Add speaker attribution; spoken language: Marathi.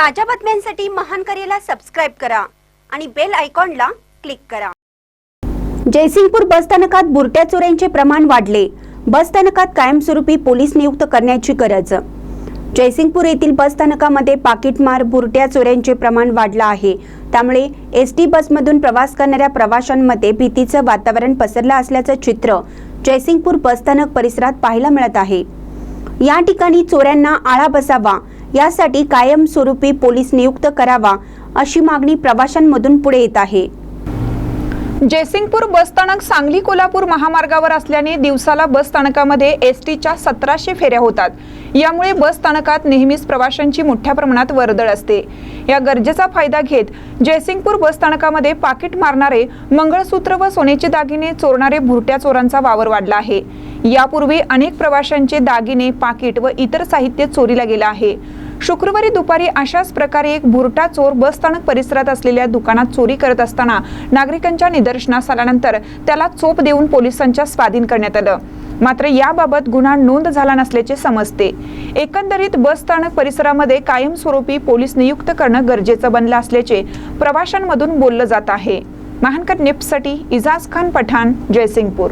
Speaker 1: ताज्या बातम्यांसाठी महान करेला सबस्क्राईब करा आणि बेल आयकॉनला क्लिक करा. जयसिंगपूर बसस्थानकात बुरट्या चोऱ्यांचे प्रमाण वाढले. बसस्थानकात कायमस्वरूपी पोलीस नियुक्त करण्याची गरज. जयसिंगपूर येथील बसस्थानकामध्ये पाकिटमार बुरट्या चोऱ्यांचे प्रमाण वाढलं आहे. त्यामुळे एस टी बसमधून प्रवास करणाऱ्या प्रवाशांमध्ये भीतीचं वातावरण पसरलं असल्याचं चित्र जयसिंगपूर बसस्थानक परिसरात पाहायला मिळत आहे. या ठिकाणी चोऱ्यांना आळा बसावा. यासाठी कायमस्वरूपी पोलीस नियुक्त करावा अशी मागणी प्रवाशांमधून पुढे येत आहे.
Speaker 2: जयसिंगपूर बसस्थानक सांगली कोल्हापूर महामार्गावर असल्याने दिवसाला बस स्थानकामध्ये एस टीच्या सतराशे फेऱ्या होतात. यामुळे बस स्थानकात नेहमीच प्रवाशांची मोठ्या प्रमाणात वर्दळ असते. या गरजेचा फायदा घेत जयसिंगपूर बस स्थानकामध्ये पाकिट मारणारे मंगळसूत्र व सोन्याचे दागिने चोरणारे भुरट्या चोरांचा वावर वाढला आहे. यापूर्वी अनेक प्रवाशांचे दागिने पाकिट व इतर साहित्य चोरीला गेलं आहे. शुक्रवारी दुपारी अशाच प्रकारे एक भुरटा चोर बसस्थानक परिसरात असलेल्या दुकानात चोरी करत असताना नागरिकांच्या निदर्शनास आल्यानंतर त्याला चोप देऊन पोलिसांच्या स्वाधीन करण्यात आलं. मात्र याबाबत गुन्हा नोंद झाला नसल्याचे समजते. एकंदरीत बसस्थानक परिसरामध्ये कायमस्वरूपी पोलीस नियुक्त करणं गरजेचं बनलं असल्याचे प्रवाशांमधून बोललं जात आहे. महानकर निप्ससाठी इजाज खान पठाण जयसिंगपूर.